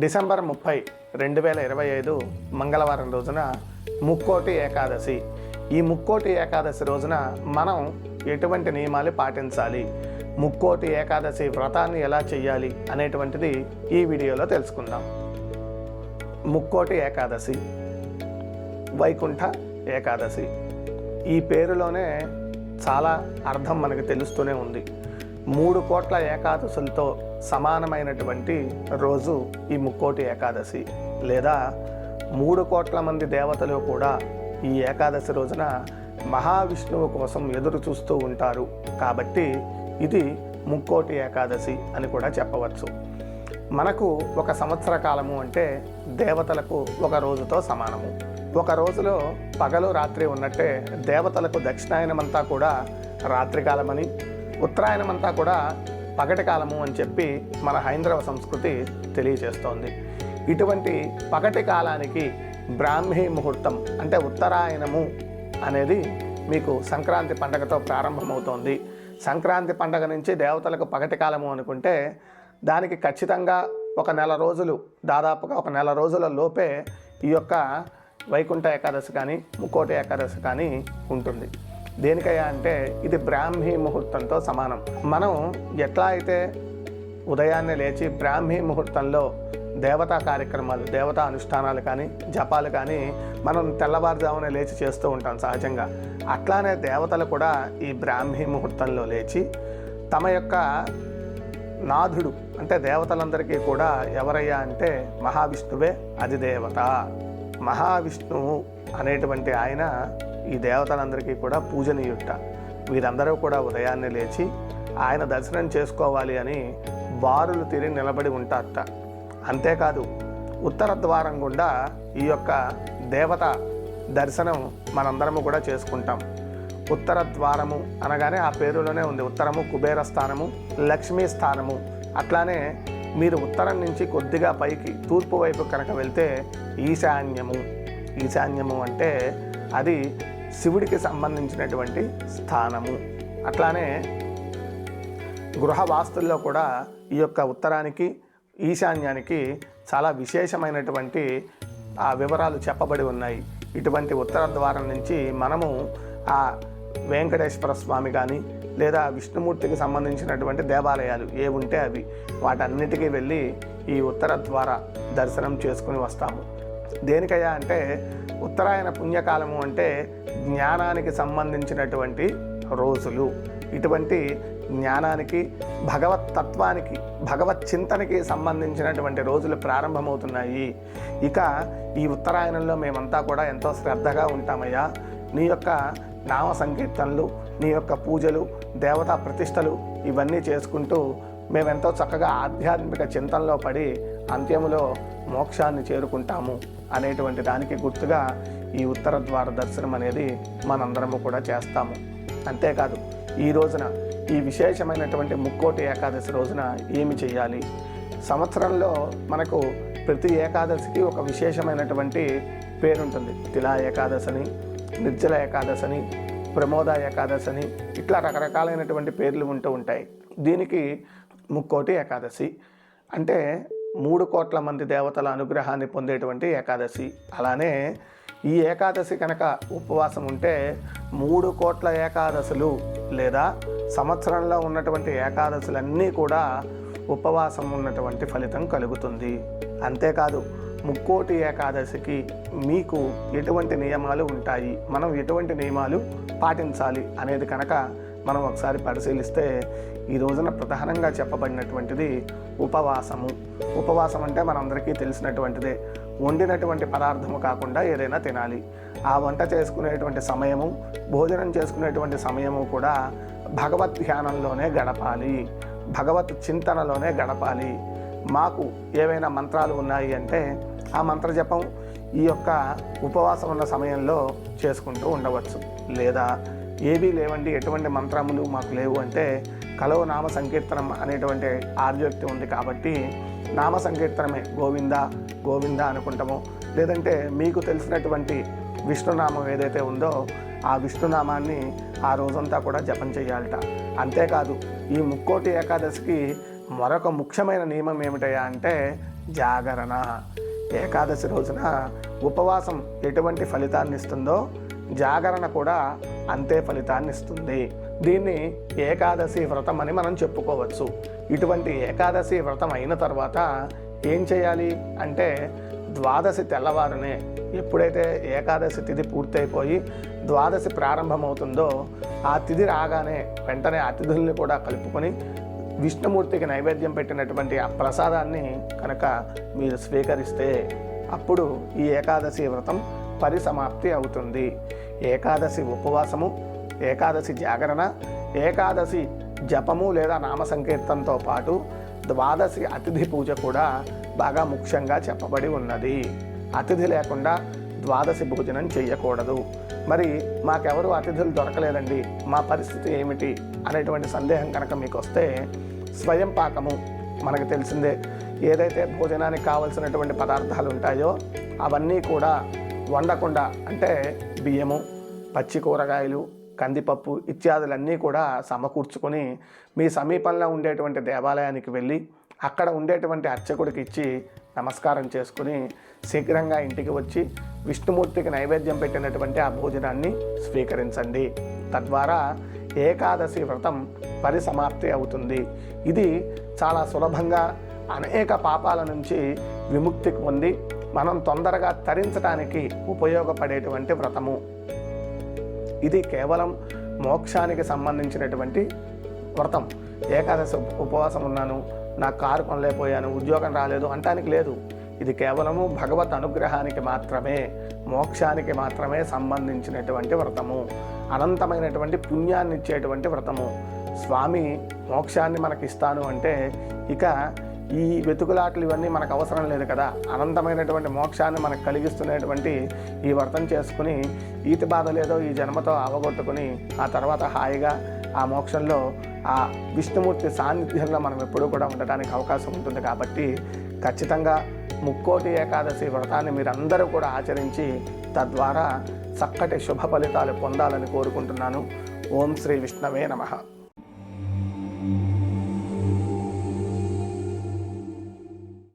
December ముప్పై రెండు వేల ఇరవై ఐదు మంగళవారం రోజున ముక్కోటి ఏకాదశి. ఈ ముక్కోటి ఏకాదశి రోజున మనం ఎటువంటి నియమాలు పాటించాలి? ముక్కోటి ఏకాదశి వ్రతాన్ని ఎలా చేయాలి అనేటువంటిది ఈ వీడియోలో తెలుసుకుందాం. ముక్కోటి ఏకాదశి వైకుంఠ ఏకాదశి. ఈ పేరులోనే చాలా అర్థం మనకు తెలుస్తూనే ఉంది. మూడు కోట్ల ఏకాదశులతో సమానమైనటువంటి రోజు ఈ ముక్కోటి ఏకాదశి. లేదా మూడు కోట్ల మంది దేవతలు కూడా ఈ ఏకాదశి రోజున మహావిష్ణువు కోసం ఎదురు చూస్తూ ఉంటారు. కాబట్టి ఇది ముక్కోటి ఏకాదశి అని కూడా చెప్పవచ్చు. మనకు ఒక సంవత్సర కాలము అంటే దేవతలకు ఒక రోజుతో సమానము. ఒక రోజులో పగలు రాత్రి ఉన్నట్టే దేవతలకు దక్షిణాయనమంతా కూడా రాత్రికాలమని ఉత్తరాయణమంతా కూడా పగటి కాలము అని చెప్పి మన హైందవ సంస్కృతి తెలియజేస్తోంది. ఇటువంటి పగటి కాలానికి బ్రాహ్మీ ముహూర్తం అంటే ఉత్తరాయణము అనేది మీకు సంక్రాంతి పండగతో ప్రారంభమవుతోంది. సంక్రాంతి పండగ నుంచి దేవతలకు పగటి కాలము అనుకుంటే దానికి ఖచ్చితంగా ఒక నెల రోజులు దాదాపుగా ఒక నెల రోజుల లోపే ఈ యొక్క వైకుంఠ ఏకాదశి కానీ ముక్కోటి ఏకాదశి కానీ ఉంటుంది. దేనికయ్యా అంటే ఇది బ్రాహ్మీ ముహూర్తంతో సమానం. మనం ఎట్లా అయితే ఉదయాన్నే లేచి బ్రాహ్మీ ముహూర్తంలో దేవతా కార్యక్రమాలు దేవతా అనుష్ఠానాలు కానీ జపాలు కానీ మనం తెల్లవారుజామున లేచి చేస్తూ ఉంటాం సహజంగా. అట్లానే దేవతలు కూడా ఈ బ్రాహ్మీ ముహూర్తంలో లేచి తమ యొక్క నాథుడు అంటే దేవతలందరికీ కూడా ఎవరయ్యా అంటే మహావిష్ణువే అధిదేవత. మహావిష్ణువు అనేటువంటి ఆయన ఈ దేవతలందరికీ కూడా పూజనీయుట వీరందరూ కూడా ఉదయాన్నే లేచి ఆయన దర్శనం చేసుకోవాలి అని బారులు తిరిగి నిలబడి ఉంటారట. అంతేకాదు ఉత్తర ద్వారం గుండా ఈ యొక్క దేవత దర్శనం మనందరము కూడా చేసుకుంటాం. ఉత్తర ద్వారము అనగానే ఆ పేరులోనే ఉంది. ఉత్తరము కుబేర స్థానము లక్ష్మీ స్థానము. అట్లానే మీరు ఉత్తరం నుంచి కొద్దిగా పైకి తూర్పు వైపు కనుక వెళ్తే ఈశాన్యము. ఈశాన్యము అంటే అది శివుడికి సంబంధించినటువంటి స్థానము. అట్లానే గృహ వాస్తుల్లో కూడా ఈ యొక్క ఉత్తరానికి ఈశాన్యానికి చాలా విశేషమైనటువంటి ఆ వివరాలు చెప్పబడి ఉన్నాయి. ఇటువంటి ఉత్తర ద్వారం నుంచి మనము ఆ వెంకటేశ్వర స్వామి కానీ లేదా విష్ణుమూర్తికి సంబంధించినటువంటి దేవాలయాలు ఏ ఉంటే అవి వాటన్నిటికీ వెళ్ళి ఈ ఉత్తర ద్వారా దర్శనం చేసుకుని వస్తాము. దేనికయ్యా అంటే ఉత్తరాయణ పుణ్యకాలము అంటే జ్ఞానానికి సంబంధించినటువంటి రోజులు. ఇటువంటి జ్ఞానానికి భగవత్ తత్వానికి భగవత్ చింతనకి సంబంధించినటువంటి రోజులు ప్రారంభమవుతున్నాయి. ఇక ఈ ఉత్తరాయణంలో మేమంతా కూడా ఎంతో శ్రద్ధగా ఉంటామయ్యా. నీ యొక్క నామ సంకీర్తనలు నీ యొక్క పూజలు దేవతా ప్రతిష్టలు ఇవన్నీ చేసుకుంటూ మేమెంతో చక్కగా ఆధ్యాత్మిక చింతనలో పడి అంత్యములో మోక్షాన్ని చేరుకుంటాము అనేటువంటి దానికి గుర్తుగా ఈ ఉత్తర ద్వార దర్శనం అనేది మనందరము కూడా చేస్తాము. అంతేకాదు ఈ రోజున ఈ విశేషమైనటువంటి ముక్కోటి ఏకాదశి రోజున ఏమి చేయాలి? సంవత్సరంలో మనకు ప్రతి ఏకాదశికి ఒక విశేషమైనటువంటి పేరుంటుంది. తిలా ఏకాదశని నిర్జల ఏకాదశని ప్రమోద ఏకాదశని ఇట్లా రకరకాలైనటువంటి పేర్లు ఉంటూ ఉంటాయి. దీనికి ముక్కోటి ఏకాదశి అంటే మూడు కోట్ల మంది దేవతల అనుగ్రహాన్ని పొందేటువంటి ఏకాదశి. అలానే ఈ ఏకాదశి కనుక ఉపవాసం ఉంటే మూడు కోట్ల ఏకాదశులు లేదా సంవత్సరంలో ఉన్నటువంటి ఏకాదశులన్నీ కూడా ఉపవాసం ఉన్నటువంటి ఫలితం కలుగుతుంది. అంతేకాదు ముక్కోటి ఏకాదశికి మీకు ఎటువంటి నియమాలు ఉంటాయి? మనం ఎటువంటి నియమాలు పాటించాలి అనేది కనుక మనం ఒకసారి పరిశీలిస్తే ఈ రోజున ప్రధానంగా చెప్పబడినటువంటిది ఉపవాసము. ఉపవాసం అంటే మనందరికీ తెలిసినటువంటిదే. వండినటువంటి పదార్థము కాకుండా ఏదైనా తినాలి. ఆ వంట చేసుకునేటువంటి సమయము భోజనం చేసుకునేటువంటి సమయము కూడా భగవత్ ధ్యానంలోనే గడపాలి. భగవత్ చింతనలోనే గడపాలి. మాకు ఏవైనా మంత్రాలు ఉన్నాయి అంటే ఆ మంత్ర జపం ఈ యొక్క ఉపవాసం ఉన్న సమయంలో చేసుకుంటూ ఉండవచ్చు. లేదా ఏవీ లేవండి ఎటువంటి మంత్రములు మాకు లేవు అంటే కలవు నామ సంకీర్తనం అనేటువంటి ఆర్యోక్తి ఉంది కాబట్టి నామ సంకీర్తనమే. గోవింద గోవింద అనుకుంటాము. లేదంటే మీకు తెలిసినటువంటి విష్ణునామం ఏదైతే ఉందో ఆ విష్ణునామాన్ని ఆ రోజంతా కూడా జపం చేయాలట. అంతేకాదు ఈ ముక్కోటి ఏకాదశికి మరొక ముఖ్యమైన నియమం ఏమిటయా అంటే జాగరణ. ఏకాదశి రోజున ఉపవాసం ఎటువంటి ఫలితాన్ని ఇస్తుందో జాగరణ కూడా అంతే ఫలితాన్ని ఇస్తుంది. దీన్ని ఏకాదశి వ్రతం అని మనం చెప్పుకోవచ్చు. ఇటువంటి ఏకాదశి వ్రతం అయిన తర్వాత ఏం చేయాలి అంటే ద్వాదశి తెల్లవారునే ఎప్పుడైతే ఏకాదశి తిథి పూర్తయిపోయి ద్వాదశి ప్రారంభమవుతుందో ఆ తిథి రాగానే వెంటనే అతిథుల్ని కూడా కలుపుకొని విష్ణుమూర్తికి నైవేద్యం పెట్టినటువంటి ఆ ప్రసాదాన్ని కనుక మీరు స్వీకరిస్తే అప్పుడు ఈ ఏకాదశి వ్రతం పరిసమాప్తి అవుతుంది. ఏకాదశి ఉపవాసము ఏకాదశి జాగరణ ఏకాదశి జపము లేదా నామ సంకీర్తనతో పాటు ద్వాదశి అతిథి పూజ కూడా బాగా ముఖ్యంగా చెప్పబడి ఉన్నది. అతిథి లేకుండా ద్వాదశి భోజనం చేయకూడదు మరి మాకెవరు అతిథులు దొరకలేదండి? మా పరిస్థితి ఏమిటి? అనేటువంటి సందేహం కనుక మీకు వస్తే స్వయం పాకము మనకు తెలిసిందే. ఏదైతే భోజనానికి కావలసినటువంటి పదార్థాలు ఉంటాయో అవన్నీ కూడా వండకుండా అంటే బియ్యము పచ్చి కూరగాయలు కందిపప్పు ఇత్యాదులన్నీ కూడా సమకూర్చుకొని మీ సమీపంలో ఉండేటువంటి దేవాలయానికి వెళ్ళి అక్కడ ఉండేటువంటి అర్చకుడికి ఇచ్చి నమస్కారం చేసుకుని శీఘ్రంగా ఇంటికి వచ్చి విష్ణుమూర్తికి నైవేద్యం పెట్టినటువంటి ఆ భోజనాన్ని స్వీకరించండి. తద్వారా ఏకాదశి వ్రతం పరిసమాప్తి అవుతుంది. ఇది చాలా సులభంగా అనేక పాపాల నుంచి విముక్తి పొంది మనం తొందరగా తరించడానికి ఉపయోగపడేటువంటి వ్రతము. ఇది కేవలం మోక్షానికి సంబంధించినటువంటి వ్రతం. ఏకాదశి ఉపవాసం ఉన్నాను నా కారు కొనలేకపోయాను ఉద్యోగం రాలేదు అంటానికి లేదు. ఇది కేవలము భగవత్ అనుగ్రహానికి మాత్రమే మోక్షానికి మాత్రమే సంబంధించినటువంటి వ్రతము. అనంతమైనటువంటి పుణ్యాన్ని ఇచ్చేటువంటి వ్రతము. స్వామి మోక్షాన్ని మనకి ఇస్తాను అంటే ఇక ఈ వెతుకులాటలు ఇవన్నీ మనకు అవసరం లేదు కదా. అనంతమైనటువంటి మోక్షాన్ని మనకు కలిగిస్తున్నటువంటి ఈ వ్రతం చేసుకుని ఈతి బాధ లేదో ఈ జన్మతో అవగొట్టుకుని ఆ తర్వాత హాయిగా ఆ మోక్షంలో ఆ విష్ణుమూర్తి సాన్నిధ్యంలో మనం ఎప్పుడూ కూడా ఉండడానికి అవకాశం ఉంటుంది కాబట్టి ఖచ్చితంగా ముక్కోటి ఏకాదశి వ్రతాన్ని మీరందరూ కూడా ఆచరించి తద్వారా చక్కటి శుభ ఫలితాలు పొందాలని కోరుకుంటున్నాను. ఓం శ్రీ విష్ణవే నమః.